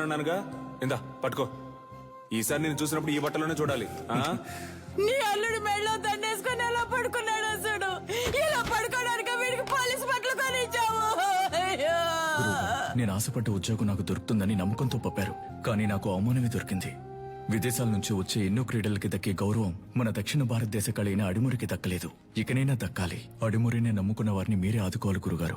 చూస్తానన్నానుగా ఇందా పట్టుకో. ఈసారి నేను చూసినప్పుడు ఈ బట్టలోనే చూడాలి. ఆ? నీ అల్లుడు మెళ్ళో దండేసుకుని ఎలా పడుకున్నాడు చూడు. ఇలా పడుకోవడానికి వీడికి పోలీస్ బట్టలు కొనిచ్చావు. అయ్యో. నేను ఆశపడ్డ ఉద్యోగం నాకు దొరుకుతుందని నమ్మకంతో పంపారు. కానీ నాకు అవమానమే దొరికింది. విదేశాల నుంచి వచ్చే ఎన్నో క్రీడలకి దక్కే గౌరవం మన దక్షిణ భారతదేశ కళైన అడిమురికి దక్కలేదు. ఇకనైనా దక్కాలి. అడిమురినే నమ్ముకున్న వారిని మీరే ఆదుకోవాలి గురుగారు.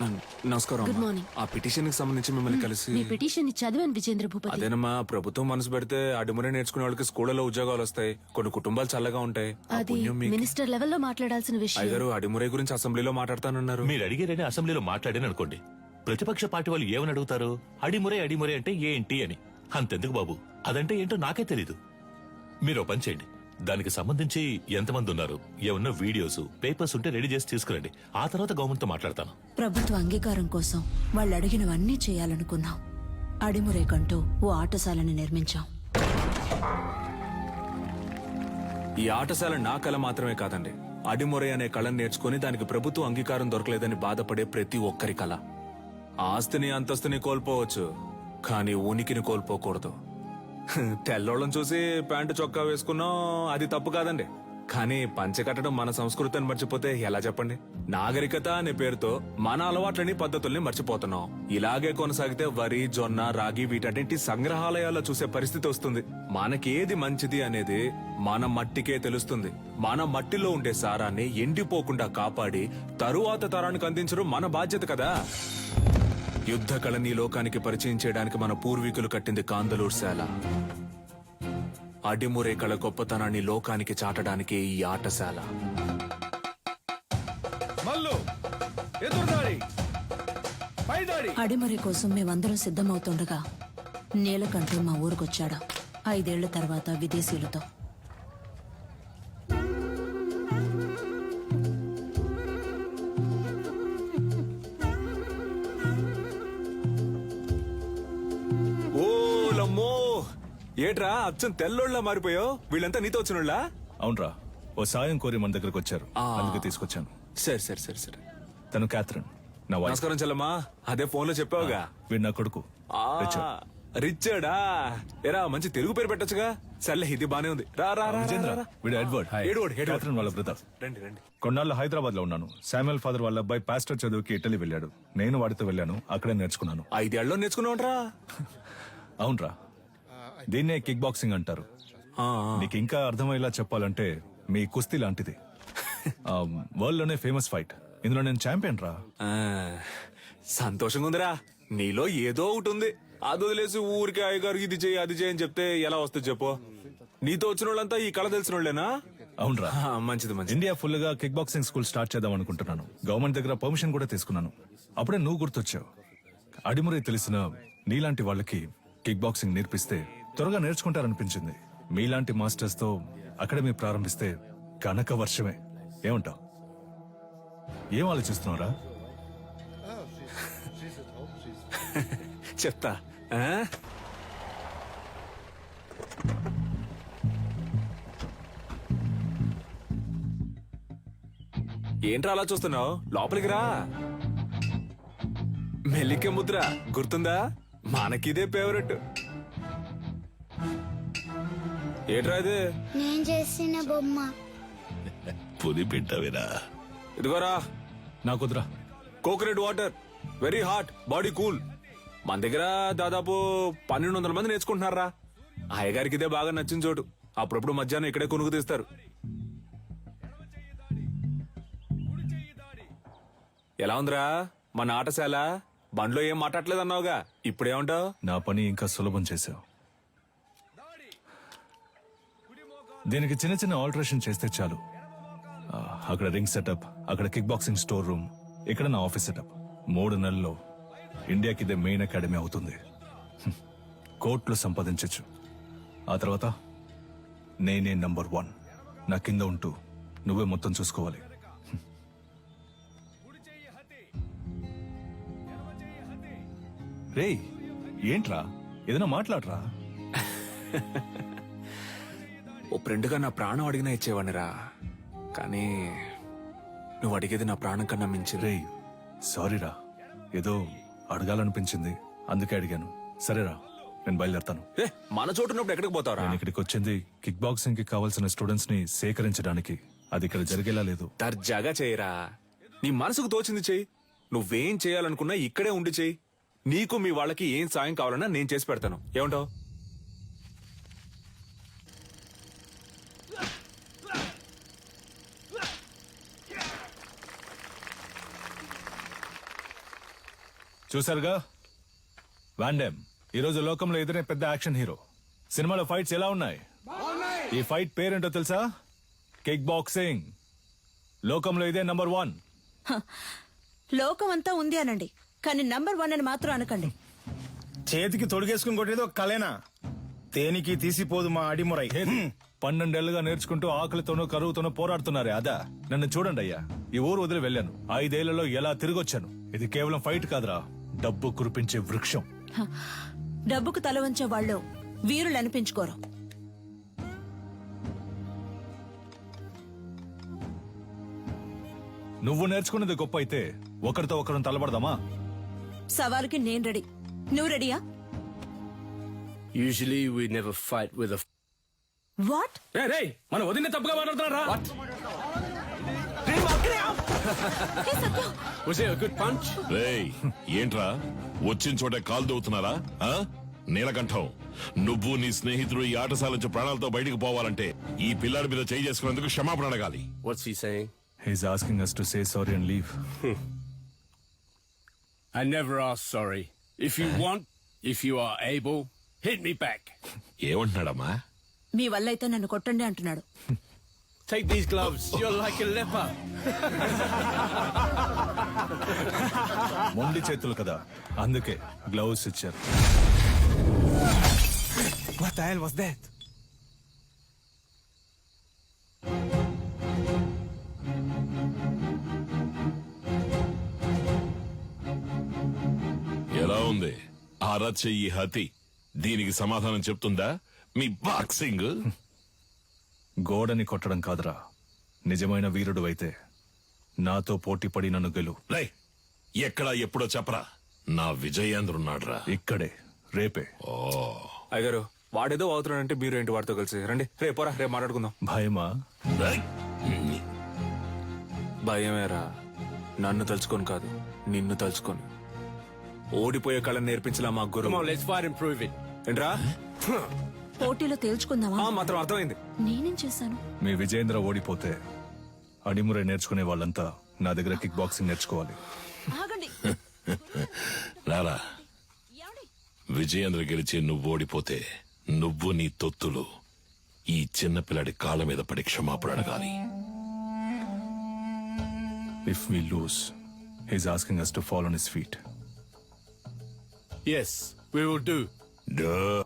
నమస్కారం Good అమ్మా. morning. ఆ పిటిషన్కి సంబంధించి మిమ్మల్ని కలిసి మీ పిటిషన్ని చదివాను విజేంద్ర భూపతి. అదేనమ్మా ప్రభుత్వం మనసు పెడితే అడుమురే నేర్చుకునే వాళ్ళకి స్కూళ్ళలో ఉద్యోగాలు వస్తాయి. కొన్ని కుటుంబాలు చల్లగా ఉంటాయి. ఆ అది పుణ్యం మీకు. మినిస్టర్ లెవెల్లో మాట్లాడాల్సిన విషయం. అయ్యగారు అడిమురే గురించి అసెంబ్లీలో మాట్లాడతానన్నారు. మీరు అడిగారని అసెంబ్లీలో మాట్లాడాను అనుకోండి. ప్రతిపక్ష పార్టీ వాళ్ళు ఏమని అడుగుతారు? అడిమురే అడిమురే అంటే ఏంటి అని. అంతెందుకు బాబు? అదంటే ఏంటో నాకే తెలీదు. మీరు ఓ పని చేయండి. దానికి సంబంధించి ఎంతమంది ఉన్నారు? ఏమన్నా వీడియోస్ పేపర్స్ ఉంటే రెడీ చేసి తీసుకురండి. ఆ తర్వాత గవర్నమెంట్తో మాట్లాడతాను. ప్రభుత్వ అంగీకారం కోసం వాళ్ళు అడిగినవన్నీ చేయాలనుకున్నాం. అడిమురేకంటూ ఓ ఆటశాలని నిర్మించాం. ఈ ఆటశాల నా కళ మాత్రమే కాదండి. అడిమొరే అనే కళను నేర్చుకుని దానికి ప్రభుత్వం అంగీకారం దొరకలేదని బాధపడే ప్రతి ఒక్కరి కళ. ఆస్తిని అంతస్తుని కోల్పోవచ్చు కానీ ఉనికిని కోల్పోకూడదు. తెల్లోళ్ళం చూసి ప్యాంటు చొక్కా వేసుకున్నాం అది తప్పు కాదండి. కానీ పంచకట్టడం మన మన సంస్కృతిని మర్చిపోతే ఎలా చెప్పండి? నాగరికత అనే పేరుతో మన అలవాట్లని పద్ధతుల్ని మర్చిపోతున్నాం. ఇలాగే కొనసాగితే వరి జొన్న రాగి వీటన్నింటి సంగ్రహాలయాల్లో చూసే పరిస్థితి వస్తుంది. మనకేది మంచిది అనేది మన మట్టికే తెలుస్తుంది. మన మట్టిలో ఉండే సారాన్ని ఎండిపోకుండా కాపాడి తరువాత తరానికి అందించడం మన బాధ్యత కదా. యుద్ధ కళని లోకానికి పరిచయం చేయడానికి మన పూర్వీకులు కట్టింది కాందలూరు శాల. అడిమురే కళ గొప్పతనాన్ని లోకానికి చాటడానికి ఈ ఆటశాల మల్లు ఎదురుదాడి పైదాడి. అడిమరి కోసం మేమందరం సిద్ధమవుతుండగా నీలకంఠం మా ఊరికొచ్చాడు ఐదేళ్ళ తర్వాత విదేశీయులతో. ఏట్రా అచ్చం తెల్లోళ్ళ మారిపోయావు? వీళ్ళంతా నీతో వచ్చినోళ్ళా? అవునరా ఓ సాయం కోరి మన దగ్గరకు వచ్చారు. అందుకే తీసుకొచ్చాను. సరే సరే సరే సరే. తను క్యాథరిన్ నా నమస్కారం చెల్లమ్మా. అదే ఫోన్లో చెప్పావుగా వీడు నా కొడుకు. ఆ, రిచర్డ్. రిచర్డా? ఎరా మంచి తెలుగు పేరు పెట్టొచ్చుగా. సర్లే ఇది బానే ఉంది. రా రా రా, రా, విజేంద్ర రా. వీడు ఎడ్వర్డ్. Edward, Edward. క్యాథరిన్ వాళ్ళ బ్రదర్. రండి రండి. కొన్నాళ్ళు హైదరాబాద్లో ఉన్నాను. శామ్యుల్ ఫాదర్ వాళ్ళ అబ్బాయి పాస్టర్ చదువుకి ఇటలీ వెళ్ళాడు. నేను వాడితో వెళ్ళాను అక్కడే నేర్చుకున్నాను. ఐదేళ్ళలో నేర్చుకున్నావుంట్రా. అవునరా. దీన్నే కిక్ బాక్సింగ్ అంటారు. నీకు ఇంకా అర్థమయ్యేలా చెప్పాలంటే మీ కుస్తీ లాంటిది. వరల్డ్లోనే ఫేమస్ ఫైట్ ఇందులో నేను ఛాంపియన్ రా. సంతోషంగా ఉందిరా నీలో ఏదో ఒకటి ఉంది. అది వదిలేసి ఊరికి అయ్యగారు ఇది చేయి అది చేయి అని చెప్తే ఎలా వస్తుంది చెప్పు? నీతో వచ్చిన వాళ్ళంతా ఈ కళ తెలిసిన వాళ్ళేనా అవునరా మంచిది మంచిది. ఇండియా ఫుల్గా కిక్ బాక్సింగ్ స్కూల్ స్టార్ట్ చేద్దాం అనుకుంటున్నాను. గవర్నమెంట్ దగ్గర పర్మిషన్ కూడా తీసుకున్నాను. అప్పుడే నువ్వు గుర్తొచ్చావు. అడిమురే తెలిసిన నీలాంటి వాళ్ళకి కిక్ బాక్సింగ్ నేర్పిస్తే త్వరగా నేర్చుకుంటారనిపించింది. మీలాంటి మాస్టర్స్తో అకాడమీ ప్రారంభిస్తే కనక వర్షమే. ఏమంటావు? ఏం ఆలోచిస్తున్నారా చెప్తా. ఆ? ఏంట్రా అలా చూస్తున్నావు? లోపలికి రా. మెల్లిక ముద్ర గుర్తుందా? మనకిదే ఫేవరెట్ ఏంట్రా ఇది? నేను చేసిన బొమ్మ. పులి పెట్టావేరా ఇదిగోరా. నాకు వద్దురా coconut water. Very hot body cool మన దగ్గర దాదాపు పన్నెండు వందల మంది నేర్చుకుంటున్నారా? అయ్యగారికి ఇదే బాగా నచ్చిన చోటు. అప్పుడప్పుడు మధ్యాహ్నం ఇక్కడే కొనుక్కు తీస్తారు. ఎలా ఉందిరా? మన ఆటశాల? బండ్లో ఏం మాట్లాడలేదు అన్నావుగా ఇప్పుడేమంటావు? నా పని ఇంకా సులభం చేశావు. దీనికి చిన్న చిన్న ఆల్టరేషన్ చేస్తే చాలు. అక్కడ రింగ్ సెటప్ అక్కడ కిక్ బాక్సింగ్ స్టోర్ రూమ్ ఇక్కడ నా ఆఫీస్ సెటప్. మూడు నెలల్లో ఇండియాకి ఇదే మెయిన్ అకాడమీ అవుతుంది. కోట్లు సంపాదించొచ్చు. ఆ తర్వాత నేనే నంబర్ వన్. నా కింద ఉంటూ నువ్వే మొత్తం చూసుకోవాలి. రే రేయ్ ఏంట్రా? ఏదైనా మాట్లాడరా? ఓ ఫ్రెండ్గా నా ప్రాణం అడిగినా ఇచ్చేవాడినిరా. కానీ నువ్వు అడిగేది నా ప్రాణం కన్నా మించింది. రేయ్ సారీరా. ఏదో అడగాలనిపించింది. అందుకే అడిగాను. సరేరా నేను బయలుదేరతాను. ఏ మన చోటు ఉన్నప్పుడు ఎక్కడికి పోతావరా? నేను ఇక్కడికి వచ్చింది కిక్ బాక్సింగ్కి కావాల్సిన స్టూడెంట్స్ని సేకరించడానికి. అది ఇక్కడ జరిగేలా లేదు. దర్జాగా చేయరా. నీ మనసుకు తోచింది చెయ్యి నువ్వేం చేయాలనుకున్నా ఇక్కడే ఉండి చెయ్యి నీకు మీ వాళ్ళకి ఏం సాయం కావాలన్నా నేను చేసి పెడతాను. ఏమంటావు? చూసారుగా వాండెమ్ ఈ రోజు లోకంలో ఎదురే పెద్ద యాక్షన్ హీరో. సినిమాలో ఫైట్స్ ఎలా ఉన్నాయి? ఈ ఫైట్ పేరేంటో తెలుసా? కిక్ బాక్సింగ్ లోకంలో ఇదే నంబర్ వన్ లోకం అంతా ఉంది అనండి. కానీ నంబర్ వన్ అని మాత్రం అనకండి. చేతికి తొడిగేసుకుని కొట్టేది ఒక కలేనా తేనికి తీసిపోదు మా అడిమురై. పన్నెండేళ్ళుగా నేర్చుకుంటూ ఆకలితోనూ కరువుతోనూ పోరాడుతున్నారే అదా? నన్ను చూడండి అయ్యా. ఈ ఊరు వదిలి వెళ్ళాను. ఐదేళ్ళలో ఎలా తిరిగొచ్చాను? ఇది కేవలం ఫైట్ కాదురా. డబ్బు కురిపించే వృక్షం. హ, డబ్బుకు తల వంచే వాళ్ళు వీరులు అనిపించుకోరు. నువ్వు నేర్చుకున్నది గొప్ప అయితే ఒకరితో ఒకరిని తలబడదామా సవాలుకి నేను రెడీ. నువ్వు రెడీయా? Usually we never fight with what మన వదిన తప్పుగా మాట్లాడుతున్నారా Was it a good punch? రేయ్ ఏంట్రా వచ్చిన చోట కాలు దవ్వుతున్నారా ఆ? నీలకంఠం నువ్వు నీ స్నేహితుడు ఈ ఆటశాల నుంచి ప్రాణాలతో బయటికి పోవాలంటే ఈ పిల్లాడి మీద చేయి చేసుకున్నందుకు క్షమాపణ అడగాలి What's he saying? He's asking us to say sorry and leave I never ask sorry. If you want, if you are able, hit me back. ఏమంటున్నాడమ్మా మీ వల్ల అయితే నన్ను కొట్టండి అంటున్నాడు Take these gloves. You're like a leper. మొండి చేతులు కదా అందుకే గ్లౌస్ ఇచ్చారు What the hell was that? ఎలా ఉంది అరచ ఈ హతి దీనికి సమాధానం చెప్తుందా మీ బాక్సింగ్ గోడని కొట్టడం కాదురా. నిజమైన వీరుడు అయితే నాతో పోటీ పడి నన్ను గెలు. రై ఎక్కడా ఎప్పుడో చెప్పరా. నా విజయేంద్రున్నాడ్రా. ఇక్కడే రేపే. అయ్యగారు వాడేదో అవుతున్నాడంటే మీరు ఏంటి వాడితో కలిసి? రండి రేపు పోరా రేపు మాట్లాడుకుందాం. భయమా? రేయ్, భయమేరా. నన్ను తలుచుకొని కాదు నిన్ను తలుచుకొని. ఓడిపోయే కళ నేర్పించలా మా let's fight and prove it. ఏంట్రా? పోటీలో తేల్చుకుందామా? ఆ, మాత్రం అర్థమైంది. నేనేం చేశాను? మీ విజయేంద్ర ఓడిపోతే అడిమురే నేర్చుకునే వాళ్ళంతా నా దగ్గర కిక్ బాక్సింగ్ నేర్చుకోవాలి. ఆగండి. రారా విజయేంద్ర గెలిచి నువ్వు ఓడిపోతే నువ్వు నీ తొత్తులు ఈ చిన్నపిల్లడి కాళ్ళ మీద పడి క్షమాపణ అడగాలి. If we lose he's asking us to follow his feet Yes, we will do. Duh.